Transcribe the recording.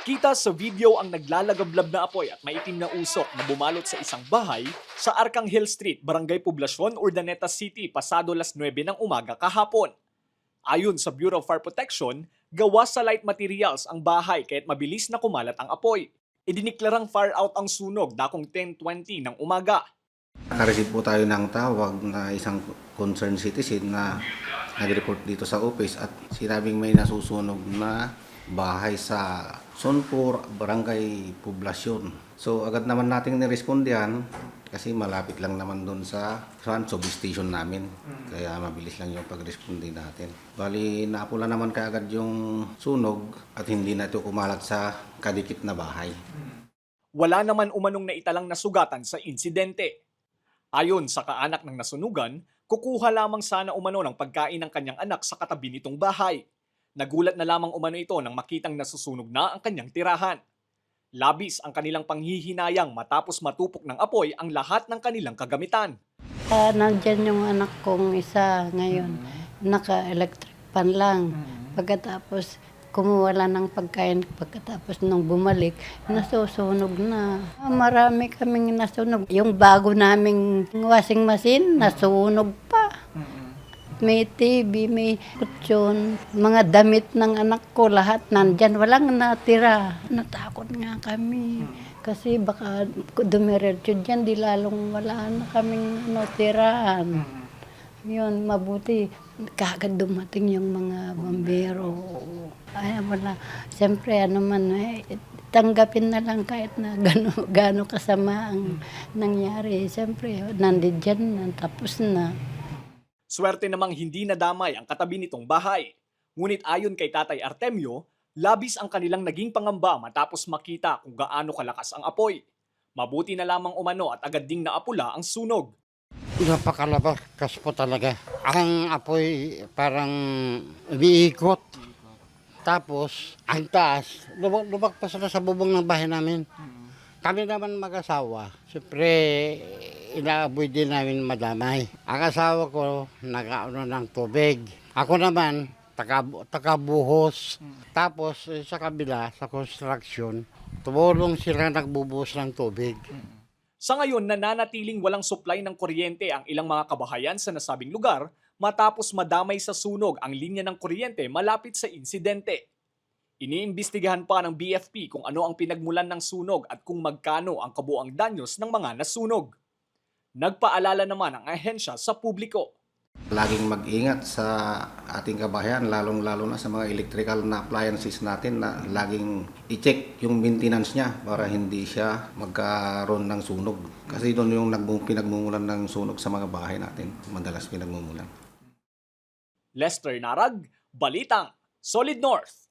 Kita sa video ang naglalagablab na apoy at maitim na usok na bumalot sa isang bahay sa Arcangel Street, Barangay Poblacion, Urdaneta City, pasado las 9 ng umaga kahapon. Ayon sa Bureau of Fire Protection, gawa sa light materials ang bahay kaya't mabilis na kumalat ang apoy. Idiniklarang fire out ang sunog dakong 10.20 ng umaga. Nakareceive po tayo ng tawag na isang concerned citizen na nag-report dito sa office at sinabing may nasusunog na bahay sa Sonpur, Barangay Poblacion. So agad naman nating nirespondihan kasi malapit lang naman doon sa saan, substation namin. Kaya mabilis lang yung pag-responde natin. Bali, napula naman kaagad yung sunog at hindi na ito kumalat sa kadikit na bahay. Wala naman umanong naitalang nasugatan sa insidente. Ayon sa kaanak ng nasunugan, kukuha lamang sana umano ng pagkain ng kanyang anak sa katabi nitong bahay. Nagulat na lamang umano ito nang makitang nasusunog na ang kanyang tirahan. Labis ang kanilang panghihinayang matapos matupok ng apoy ang lahat ng kanilang kagamitan. Ah, nandyan yung anak kong isa ngayon. Naka-electric pan lang. Pagkatapos, kumuha lang ng pagkain. Pagkatapos nung bumalik, nasusunog na. Ah, Marami kaming nasunog. Yung bago naming washing machine, nasunog. May TV, may kutsyon, mga damit ng anak ko, lahat nandyan. Walang natira. Natakot nga kami. Kasi baka dumiretso dyan, di lalong wala na kaming ano, tirahan. Yun, mabuti. Kagad dumating yung mga bombero. Ay, wala. Siyempre, ano man, eh, tanggapin na lang kahit na gano, gano kasama ang nangyari. Siyempre, nandit dyan na, tapos na. Swerte namang hindi nadamay ang katabi nitong bahay. Ngunit ayon kay Tatay Artemio, labis ang kanilang naging pangamba matapos makita kung gaano kalakas ang apoy. Mabuti na lamang umano at agad ding naapula ang sunog. Napakalabakas po talaga. Ang apoy parang umiikot. Tapos, ang taas, lubakpas na sa bubong ng bahay namin. Kami naman mag-asawa. Siyempre, inaaboy din namin madamay. Ang asawa ko, nag-ano ng tubig. Ako naman, taga, taga-buhos. Tapos, eh, sa kabila, sa construction, tumulong sila nagbubuhos ng tubig. Sa ngayon, nananatiling walang supply ng kuryente ang ilang mga kabahayan sa nasabing lugar matapos madamay sa sunog ang linya ng kuryente malapit sa insidente. Iniimbestigahan pa ng BFP kung ano ang pinagmulan ng sunog at kung magkano ang kabuang danyos ng mga nasunog. Nagpaalala naman ang ahensya sa publiko. Laging mag-ingat sa ating kabahayan, lalong-lalo na sa mga electrical na appliances natin na laging i-check yung maintenance niya para hindi siya magkaroon ng sunog. Kasi doon yung nagmu- pinagmumulan ng sunog sa mga bahay natin, madalas pinagmumulan. Lester Narag, Balitang, Solid North.